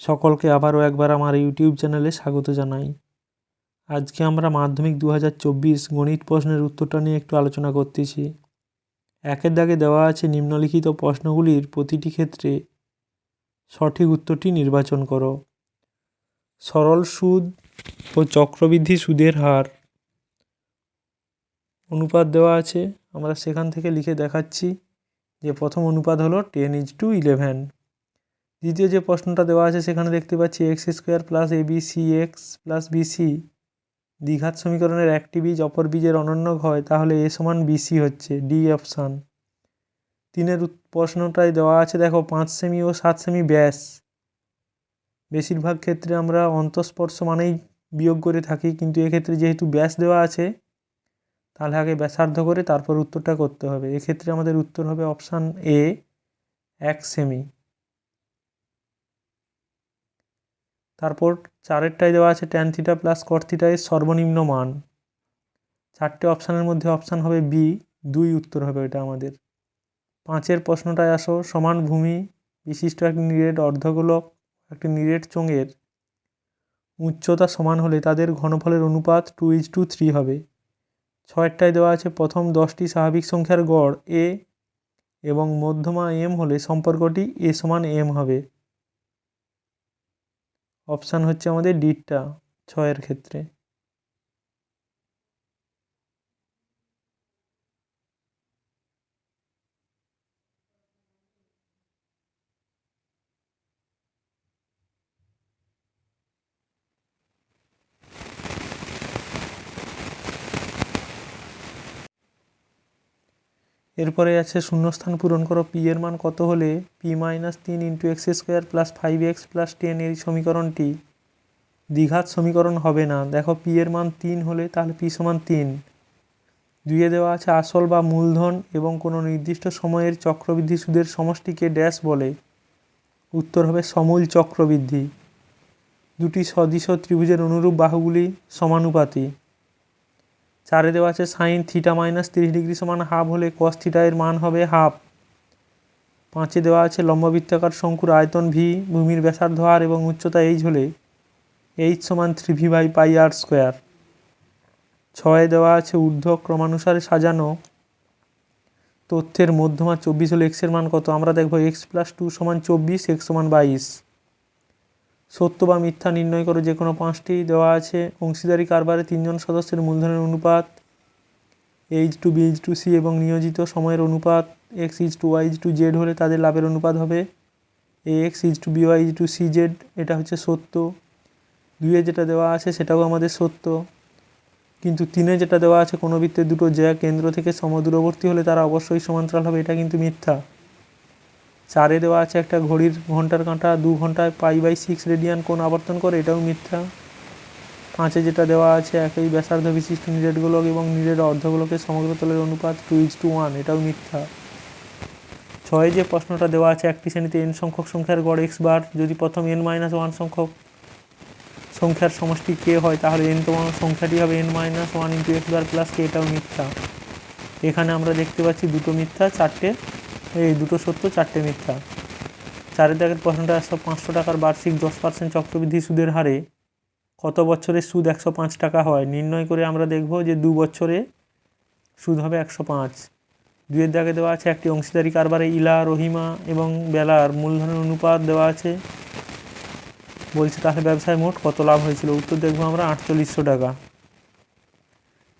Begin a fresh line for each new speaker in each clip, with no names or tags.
সকলকে আবারও একবার আমার ইউটিউব চ্যানেলে স্বাগত জানাই। আজকে আমরা মাধ্যমিক দু হাজার চব্বিশ গণিত প্রশ্নের উত্তরটা নিয়ে একটু আলোচনা করতেছি। একের দাগে দেওয়া আছে নিম্নলিখিত প্রশ্নগুলির প্রতিটি ক্ষেত্রে সঠিক উত্তরটি নির্বাচন করো। সরল সুদ ও চক্রবৃদ্ধি সুদের হার। অনুপাত দেওয়া আছে। আমরা সেখান থেকে লিখে দেখাচ্ছি যে প্রথম অনুপাত হলো টেন ইজ টু ইলেভেন। দ্বিতীয় যে প্রশ্নটা দেওয়া আছে, সেখানে দেখতে পাচ্ছি X square plus A B C X plus BC দ্বিঘাত সমীকরণের একটি বীজ অপর বীজের অনন্য হয় তাহলে এ সমান বিসি হচ্ছে ডি অপশান তিনের প্রশ্নটায় দেওয়া আছে, দেখো, পাঁচ সেমি ও সাত সেমি ব্যাস। বেশিরভাগ ক্ষেত্রে আমরা অন্তঃস্পর্শ মানেই বিয়োগ করে থাকি, কিন্তু এক্ষেত্রে যেহেতু ব্যাস দেওয়া আছে, তাহলে আগে ব্যাসার্ধ করে তারপর উত্তরটা করতে হবে। এক্ষেত্রে আমাদের উত্তর হবে অপশান এ এক সেমি। তারপর চারেরটায় দেওয়া আছে tan theta plus cot theta এর সর্বনিম্ন মান। চারটে অপশানের মধ্যে অপশান হবে বি দুই উত্তর হবে এটা আমাদের। পাঁচের প্রশ্নটায় আসো, সমান ভূমি, বিশিষ্ট একটি নিরেট অর্ধগোলক, একটি নিরেট চোঙের। উচ্চতা সমান হলে তাদের ঘনফলের অনুপাত টু ইজ টু থ্রি হবে। ছয়েরটায় দেওয়া আছে প্রথম দশটি স্বাভাবিক সংখ্যার গড় এ এবং মধ্যমা এম হলে সম্পর্কটি এ সমান এম হবে। অপশান হচ্ছে আমাদের ডিটটা ছয়ের ক্ষেত্রে। এরপরে আছে শূন্যস্থান পূরণ করো, পি এর মান কত হলে? পি মাইনাস তিন into X square plus five X plus ten এই সমীকরণটি। দ্বিঘাত সমীকরণ হবে না। দেখো, পি এর মান তিন হলে তাহলে পি সমান তিন। দুইয়ে দেওয়া আছে আসল বা মূলধন এবং কোনো নির্দিষ্ট সময়ের চক্রবৃদ্ধি সুদের সমষ্টিকে ড্যাশ বলে। উত্তর হবে সমূল চক্রবৃদ্ধি। দুটি সদিশ ত্রিভুজের অনুরূপ বাহুগুলি সমানুপাতি চারে দেওয়া আছে সাইন থিটা মাইনাস তিরিশ ডিগ্রি সমান হাফ হলে কস থিটা এর মান হবে হাফ। পাঁচে দেওয়া আছে লম্ববৃত্তাকার শঙ্কুর আয়তন ভি ভূমির ব্যাসার্ধ আর এবং উচ্চতা এইচ হলে এইচ সমান three V by pi R square ছয়ে দেওয়া আছে ঊর্ধ্ব ক্রমানুসারে সাজানো। তথ্যের মধ্যমা চব্বিশ হলে এক্সের মান কত? আমরা দেখব এক্স প্লাস টু সমান চব্বিশ এক্স সমান বাইশ। সত্য বা মিথ্যা নির্ণয় করে, যে কোনো পাঁচটি দেওয়া আছে। অংশীদারি কারবারে তিনজন সদস্যের মূলধনের অনুপাত H to B to C এবং নিয়োজিত সময়ের অনুপাত X is to Y to Z হলে তাদের লাভের অনুপাত হবে A X is to B Y to C Z এটা হচ্ছে সত্য। দুইয়ে যেটা দেওয়া আছে সেটাও আমাদের সত্য। কিন্তু তিনে যেটা দেওয়া আছে কোনো বৃত্তের দুটো জ্যা কেন্দ্র থেকে সমদূরবর্তী হলে তারা অবশ্যই সমান্তরাল হবে, এটা কিন্তু মিথ্যা। চারে দেওয়া আছে একটা ঘড়ির ঘণ্টার কাঁটা, দু ঘন্টায় পাই বাই সিক্স রেডিয়ান কোন আবর্তন করে, এটাও মিথ্যা। পাঁচে যেটা দেওয়া আছে, একই ব্যাসার্ধ বিশিষ্ট নিরেট গোলক এবং নিরেট অর্ধগোলকের সমগ্র তলের অনুপাত টু ইজ টু ওয়ান এটাও মিথ্যা। ছয়ে যে প্রশ্নটা দেওয়া আছে, একটি শ্রেণীতে এন সংখ্যক সংখ্যার গড় এক্স বার যদি প্রথম এন মাইনাস ওয়ান সংখ্যক সংখ্যার সমষ্টি কে হয়, তাহলে এন তম সংখ্যাটি হবে N minus one into X বার প্লাস কে এটাও মিথ্যা। এখানে আমরা দেখতে পাচ্ছি দুটো মিথ্যা, চারটে এই দুটো সত্য, চারটে মিথ্যা। চারের দাগের প্রশ্নটা একশো পাঁচশো টাকার বার্ষিক দশ পার্সেন্ট চক্রবৃদ্ধি সুদের হারে কত বছরে সুদ একশো পাঁচ টাকা হয়? নির্ণয় করে আমরা দেখব যে দু বছরে সুদ হবে একশো পাঁচ। দুয়ের দাগে দেওয়া আছে একটি অংশীদারি কারবারে ইলা, রহিমা এবং বেলার মূলধনের অনুপাত দেওয়া আছে। বলছে তাহলে ব্যবসায় মোট কত লাভ হয়েছিল? উত্তর দেখব আমরা আটচল্লিশশো টাকা।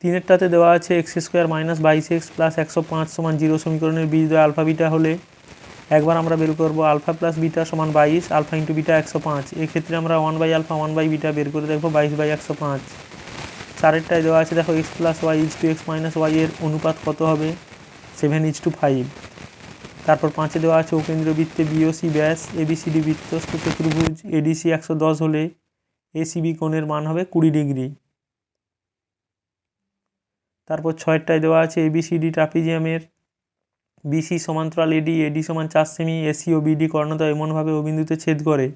তিনেরটাতে দেওয়া আছে এক্স স্কোয়ার মাইনাস বাইশ এক্স প্লাস একশো পাঁচ সমান জিরো সমীকরণের বীজদ্বয় আলফা বিটা হলে একবার আমরা বের করব আলফা প্লাস বিটা সমান বাইশ, আলফা ইন্টু বিটা একশো পাঁচ। এক্ষেত্রে আমরা one by alpha, one by beta বের করে দেখব বাইশ বাই একশো পাঁচ। চারেরটায় দেওয়া আছে, দেখো X plus Y is to X minus Y এর অনুপাত কত হবে? Seven is to five. তারপর পাঁচে দেওয়া আছে উপেন্দ্র বৃত্তে বিওসি ব্যাস এবিসিডি বৃত্তস্থ চতুর্ভুজ এডিসি একশো দশ হলে এসিবি কোণের মান হবে কুড়ি ডিগ্রি। তারপর ছয়েরটায় দেওয়া আছে এবিসিডি ট্রাপিজিয়ামের বিসি সমান্তরাল এডি এডি সমান চার সেমি এসি ও বিডি কর্ণদয় এমনভাবে ও বিন্দুতে ছেদ করে।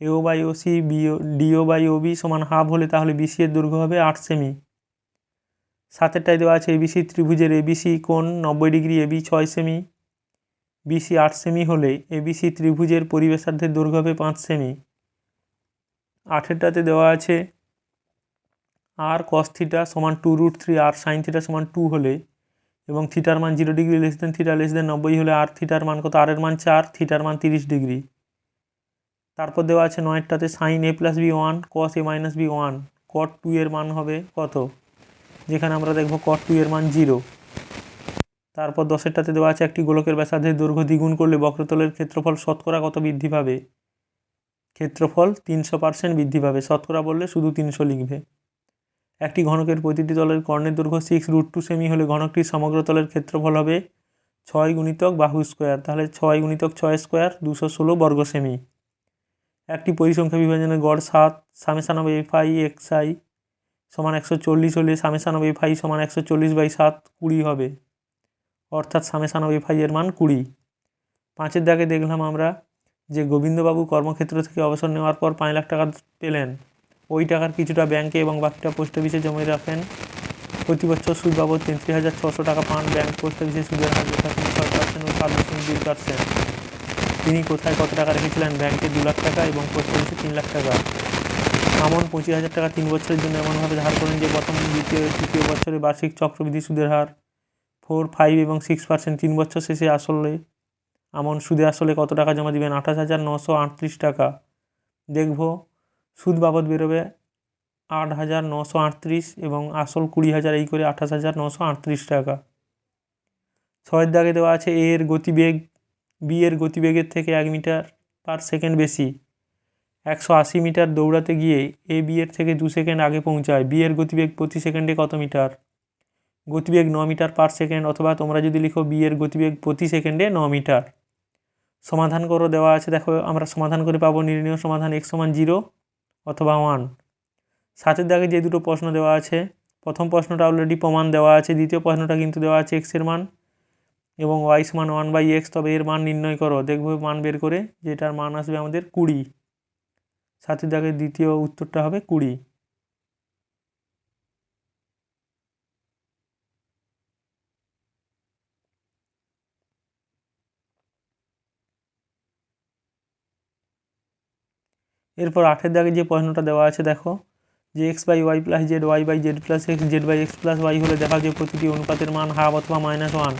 AO by O OC BO DO by OB সমান হাফ হলে তাহলে বিসি এর দৈর্ঘ্য হবে আট সেমি সাতেরটায় দেওয়া আছে এবিসি ত্রিভুজের এবিসি কোণ নব্বই ডিগ্রি এবি ছয় সেমি বিসি আট সেমি হলে এবিসি ত্রিভুজের পরিবেশার্ধের দৈর্ঘ্য হবে পাঁচ সেমি আঠেরটাতে দেওয়া আছে আর কস থিটা সমান টু রুট থ্রি আর সাইন থিটা সমান টু হলে এবং থিটার মান zero degree less than theta less than নব্বই হলে আর থিটার মান কত? আরের মান চার থিটার মান তিরিশ ডিগ্রি তারপর দেওয়া আছে নয়েরটাতে sine A plus B one cos A minus B one cot two এর মান হবে কত? যেখানে আমরা দেখব কট টু এর মান জিরো তারপর দশেরটাতে দেওয়া আছে একটি গোলকের ব্যাসার্ধের দৈর্ঘ্য দ্বিগুণ করলে বক্রতলের ক্ষেত্রফল শতকরা কত বৃদ্ধি পাবে? ক্ষেত্রফল তিনশো পার্সেন্ট বৃদ্ধি পাবে। শতকরা বললে শুধু তিনশো লিখবে। একটি ঘনকের প্রতিটি তলের কর্ণের দৈর্ঘ্য সিক্স রুট টু সেমি হলে ঘনকটির সমগ্র তলের ক্ষেত্রফল হবে ছয় গুণিতক বাহু স্কোয়ার তাহলে ছয় গুণিতক ছয় স্কোয়ার দুশো ষোলো বর্গ সেমি একটি পরিসংখ্যা বিভাজনের গড় সাত summation F I X I সমান একশো চল্লিশ হলে সামেসান অফ এফ আই সমান একশো চল্লিশ বাই সাত কুড়ি হবে, অর্থাৎ সামেসান অফ এফ আই এর মান কুড়ি। পাঁচের দাগে দেখলাম আমরা যে গোবিন্দবাবু কর্মক্ষেত্র থেকে অবসর নেওয়ার পর পাঁচ লাখ টাকা পেলেন। ওই টাকার কিছুটা ব্যাংকে এবং বাকিটা পোস্ট অফিসে জমা রাখেন। প্রতি বছর সুদ বাবদ তেত্রিশ হাজার ছশো টাকা পান ব্যাংক পোস্ট অফিসে সুদের হার যথাক্রমে ছয় পার্সেন্ট ও সাত দশমিক দুই পার্সেন্ট তিনি কোথায় কত টাকা রেখেছিলেন ব্যাংকে দু লাখ টাকা এবং পোস্ট অফিসে তিন লাখ টাকা। এমন পঁচিশ হাজার টাকা তিন বছরের জন্য এমনভাবে ধার করেন যে প্রথম, দ্বিতীয়, তৃতীয় বছরে বার্ষিক চক্রবৃদ্ধি সুদের হার ফোর ফাইভ এবং সিক্স পার্সেন্ট তিন বছর শেষে আসলে। এমন সুদে আসলে কত টাকা জমা দিবেন? আঠাশ হাজার নশো আটত্রিশ টাকা। দেখব সুদ বাবদ বেরোবে আট হাজার নশো আটত্রিশ এবং আসল কুড়ি হাজার এই করে আঠাশ হাজার নশো আটত্রিশ টাকা। ছয়ের দাগে দেওয়া আছে এ এর গতিবেগ, বি এর গতিবেগের থেকে এক মিটার পার সেকেন্ড বেশি। একশো আশি মিটার দৌড়াতে গিয়ে এ, বি এর থেকে দু সেকেন্ড আগে পৌঁছায়। বি এর গতিবেগ প্রতি সেকেন্ডে কত মিটার? গতিবেগ ন মিটার পার সেকেন্ড অথবা তোমরা যদি লিখো বি এর গতিবেগ প্রতি সেকেন্ডে ন মিটার। সমাধান করো দেওয়া আছে, দেখো আমরা সমাধান করে পাবো, নির্ণয় সমাধান এক সমান জিরো। অথবা ওয়ান সাতের দাগে যে দুটো প্রশ্ন দেওয়া আছে, প্রথম প্রশ্নটা অলরেডি প্রমাণ দেওয়া আছে, দ্বিতীয় প্রশ্নটা কিন্তু দেওয়া আছে এক্সের মান, এবং ওয়াই সমান ওয়ান বাই এক্স তবে এর মান নির্ণয় করো, দেখব মান বের করে যেটার মান আসবে আমাদের কুড়ি। সাতের দাগের দ্বিতীয় উত্তরটা হবে কুড়ি। এরপর আঠের দাগে যে প্রশ্নটা দেওয়া আছে, দেখো, যে X by Y plus Z Y by Z plus X Z by X plus Y হলে দেখা যে প্রতিটি অনুপাতের মান হাফ অথবা মাইনাস ওয়ান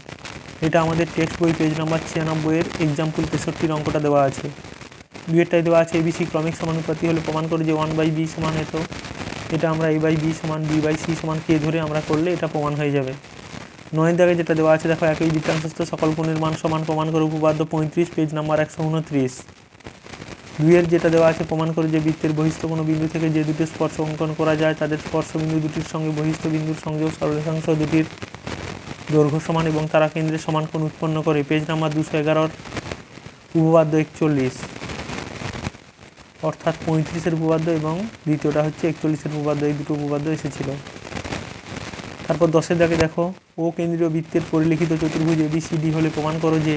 এটা আমাদের টেক্সট বই পেজ নাম্বার ছিয়ানব্বইয়ের এক্সাম্পল তেষট্টির অঙ্কটা দেওয়া আছে। দুয়েরটাই দেওয়া আছে এবিসি ক্রমিক সমানুপাতি হলে প্রমাণ করে যে ওয়ান বাই বি সমান এত। এটা আমরা এ বাই বি সমান বি বাই সি সমান কে ধরে আমরা করলে এটা প্রমাণ হয়ে যাবে। নয়ের দাগে যেটা দেওয়া আছে, দেখো, একই বৃত্তাংশস্থ সকল কোণের মান সমান, প্রমাণ করে উপপাদ্য পঁয়ত্রিশ পেজ নাম্বার একশো উনত্রিশ। দুইয়ের যেটা দেওয়া আছে প্রমাণ করে যে বৃত্তের বহিস্থ কোনো বিন্দু থেকে যে দুটি স্পর্শ অঙ্কন করা যায়, তাদের স্পর্শ বিন্দু দুটির সঙ্গে বহিষ্ঠ বিন্দুর সংযোগ সরলেখাংশ দুটির দৈর্ঘ্য সমান এবং তারা কেন্দ্রে সমান কোণ উৎপন্ন করে। পেজ নাম্বার দুশো এগারোর উপপাদ্য একচল্লিশ। অর্থাৎ পঁয়ত্রিশের উপপাদ্য এবং দ্বিতীয়টা হচ্ছে একচল্লিশের উপপাদ্য, এই দুটো উপপাদ্য এসেছিল। তারপর দশের দাগে দেখো, ও কেন্দ্রীয় বৃত্তের পরিলিখিত চতুর্ভুজ এবিসিডি হলে প্রমাণ করো যে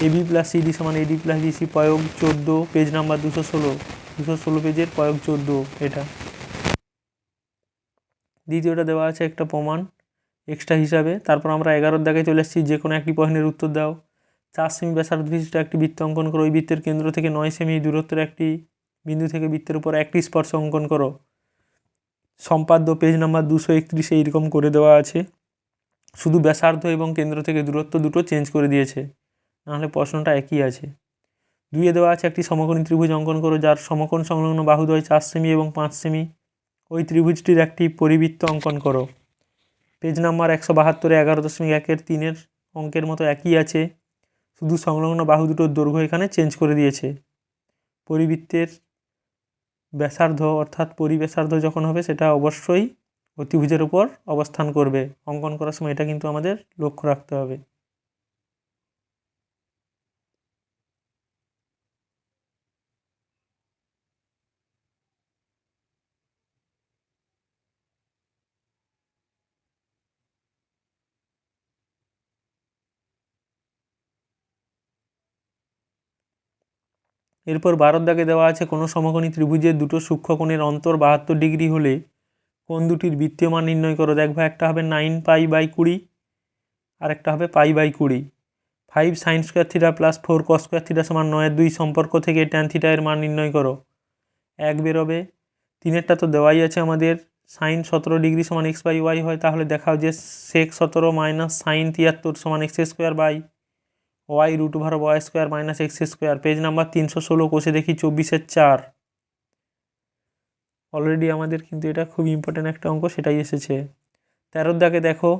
এবি প্লাস সিডি সমান এডি প্লাস বিসি প্রয়োগ চোদ্দ পেজ নাম্বার দুশো ষোলো। দুশো ষোলো পেজের প্রয়োগ চোদ্দ, এটা। দ্বিতীয়টা দেওয়া আছে একটা প্রমাণ এক্সট্রা হিসাবে। তারপর আমরা এগারোর দাগে চলে এসেছি যে কোনো একটি প্রশ্নের উত্তর দাও। চার সেমি ব্যাসার্ধ বিশিষ্ট একটি বৃত্ত অঙ্কন করো, ওই বৃত্তের কেন্দ্র থেকে নয় সেমি দূরত্বের একটি বিন্দু থেকে বৃত্তের উপর একটি স্পর্শ অঙ্কন করো। সম্পাদ্য পেজ নাম্বার দুশো একত্রিশে এইরকম করে দেওয়া আছে। শুধু ব্যাসার্ধ এবং কেন্দ্র থেকে দূরত্ব দুটো চেঞ্জ করে দিয়েছে। নাহলে প্রশ্নটা একই আছে। দুইয়ে দেওয়া আছে একটি সমকোণী ত্রিভুজ অঙ্কন করো, যার সমকোণ সংলগ্ন বাহুদ্বয় চার সেমি এবং পাঁচ সেমি। ওই ত্রিভুজটির একটি পরিবৃত্ত অঙ্কন করো। পেজ নাম্বার একশো বাহাত্তরে এগারো দশমিক একের তিনের অঙ্কের মতো একই আছে। শুধু সংলগ্ন বাহু দুটোর দৈর্ঘ্য এখানে চেঞ্জ করে দিয়েছে। পরিবৃত্তের ব্যাসার্ধ অর্থাৎ পরিবেশার্ধ যখন হবে, সেটা অবশ্যই অতিভুজের উপর অবস্থান করবে। অঙ্কন করার সময় এটা কিন্তু আমাদের লক্ষ্য রাখতে হবে। এরপর বারোর দাগে দেওয়া আছে কোনো সমকোণী ত্রিভুজের দুটো সূক্ষ্মকোণের অন্তর বাহাত্তর ডিগ্রি হলে কোন দুটির বৃত্তীয় মান নির্ণয় করো। দেখব একটা হবে নাইন পাই বাই কুড়ি আর একটা হবে পাই বাই কুড়ি। Five sine square theta plus four cos square theta সমান নয়ের দুই সম্পর্ক থেকে ট্যান থিটা এর মান নির্ণয় করো। এক বেরোবে। তিনেরটা তো দেওয়াই আছে আমাদের। সাইন সতেরো ডিগ্রি সমান এক্স বাই ওয়াই হয়, তাহলে দেখাও যে সেক সতেরো মাইনাস সাইন তিয়াত্তর সমান X square by Y root over Y square minus X square. Page number তিনশো ষোলো, কোষে দেখি চব্বিশের চার। অলরেডি আমাদের কিন্তু এটা খুব ইম্পর্ট্যান্ট একটা অঙ্ক, সেটাই এসেছে। তেরোর দাগে দেখো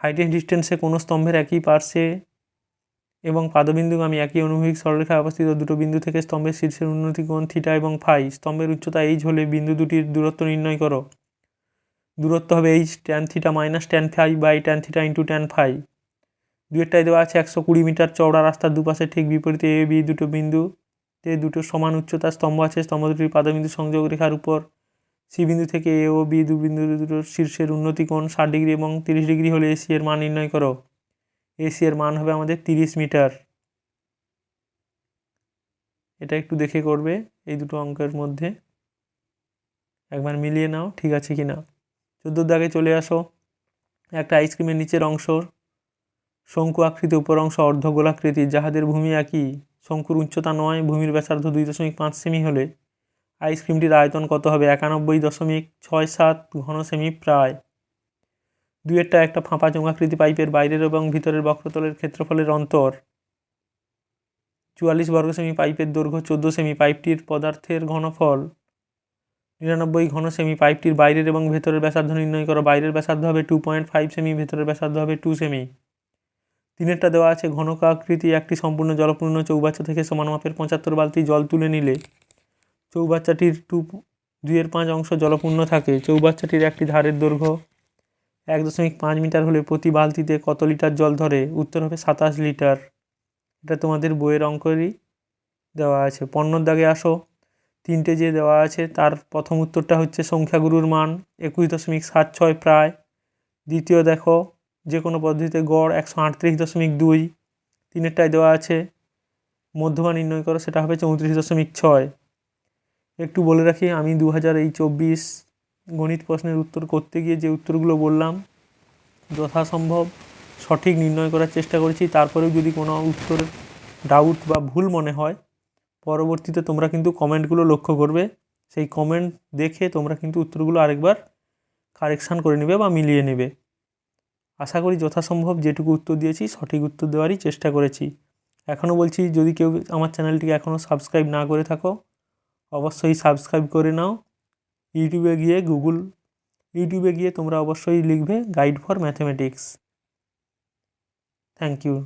হাইটেন ডিস্টেন্সে কোনো স্তম্ভের একই পার্শ্বে এবং পাদবিন্দুগামী একই অনুভূমিক সরলরেখায় অবস্থিত। দুটো বিন্দু থেকে স্তম্ভের শীর্ষের উন্নতি কোণ থিটা এবং ফাই স্তম্ভের উচ্চতা এইচ হলে বিন্দু দুটির দূরত্ব নির্ণয় করো। দূরত্ব হবে H tan theta minus tan phi by tan theta into tan phi দুয়েরটায় দেওয়া আছে, একশো কুড়ি মিটার চওড়া রাস্তার দুপাশে ঠিক বিপরীতে এ বি দুটো বিন্দুতে দুটো সমান উচ্চতার স্তম্ভ আছে, স্তম্ভ দুটির পাদবিন্দু সংযোগ রেখার উপর। সি বিন্দু থেকে এ ও বি দু বিন্দু দুটোর শীর্ষের উন্নতি কোণ ষাট ডিগ্রি এবং তিরিশ ডিগ্রি হলে এসি এর মান নির্ণয় করো। এসি এর মান হবে আমাদের তিরিশ মিটার। এটা একটু দেখে করবে এই দুটো অঙ্কের মধ্যে। একবার মিলিয়ে নাও, ঠিক আছে কি না চোদ্দোর দাগে চলে আসো। একটা আইসক্রিমের নিচের অংশ শঙ্কু আকৃতি উপর অংশ অর্ধগোলাকৃতি, যাহাদের ভূমি একই। শঙ্কুর উচ্চতা নয়, ভূমির ব্যাসার্ধ দুই দশমিক পাঁচ সেমি হলে আইসক্রিমটির আয়তন কত হবে? একানব্বই দশমিক ছয় সাত ঘন সেমি প্রায়। দুয়েরটা একটা ফাঁপা চোঙাকৃতি পাইপের বাইরের এবং ভিতরের বক্রতলের ক্ষেত্রফলের অন্তর। চুয়াল্লিশ বর্গ সেমি পাইপের দৈর্ঘ্য চোদ্দ সেমি, পাইপটির পদার্থের ঘনফল নিরানব্বই ঘন সেমি, পাইপটির বাইরের এবং ভেতরের ব্যাসার্ধ নির্ণয় করো। বাইরের ব্যাসার্ধ হবে টু পয়েন্ট ফাইভ সেমি, ভেতরের ব্যাসার্ধ হবে টু সেমি। তিনেরটা দেওয়া আছে ঘনক আকৃতি, একটি সম্পূর্ণ জলপূর্ণ চৌবাচ্চা থেকে সমান মাপের পঁচাত্তর বালতি জল তুলে নিলে চৌবাচ্চাটির টু দুইয়ের পাঁচ অংশ জলপূর্ণ থাকে। চৌবাচ্চাটির একটি ধারের দৈর্ঘ্য এক দশমিক পাঁচ মিটার হলে প্রতি বালতিতে কত লিটার জল ধরে? উত্তর হবে সাতাশ লিটার। এটা তোমাদের বইয়ের অঙ্কেরই দেওয়া আছে। পণ্যর দাগে আসো। তিনটে যে দেওয়া আছে, তার প্রথম উত্তরটা হচ্ছে সংখ্যাগুরুর মান, একুশ দশমিক সাত ছয় প্রায়। দ্বিতীয় দেখো যে কোনো পদ্ধতিতে গড় একশো আটত্রিশ দশমিক দুই তিনেরটায় দেওয়া আছে। মধ্যমা নির্ণয় করো, সেটা হবে চৌত্রিশ দশমিক ছয়। একটু বলে রাখি, আমি দু হাজার এই চব্বিশ গণিত প্রশ্নের উত্তর করতে গিয়ে যে উত্তরগুলো বললাম, যথাসম্ভব সঠিক নির্ণয় করার চেষ্টা করেছি। তারপরেও যদি কোনো উত্তর ডাউট বা ভুল মনে হয়, পরবর্তীতে তোমরা কিন্তু কমেন্টগুলো লক্ষ্য করবে। সেই কমেন্ট দেখে তোমরা কিন্তু উত্তরগুলো আরেকবার কারেকশান করে নেবে বা মিলিয়ে নেবে। আশা করি যথাসম্ভব যেটুকু উত্তর দিয়েছি, সঠিক উত্তর দেওয়ারই চেষ্টা করেছি। এখনও বলছি, যদি কেউ আমার চ্যানেলটিকে এখনও সাবস্ক্রাইব না করে থাকো, অবশ্যই সাবস্ক্রাইব করে নাও। ইউটিউবে গিয়ে গুগল, ইউটিউবে গিয়ে তোমরা অবশ্যই লিখবে guide for mathematics thank you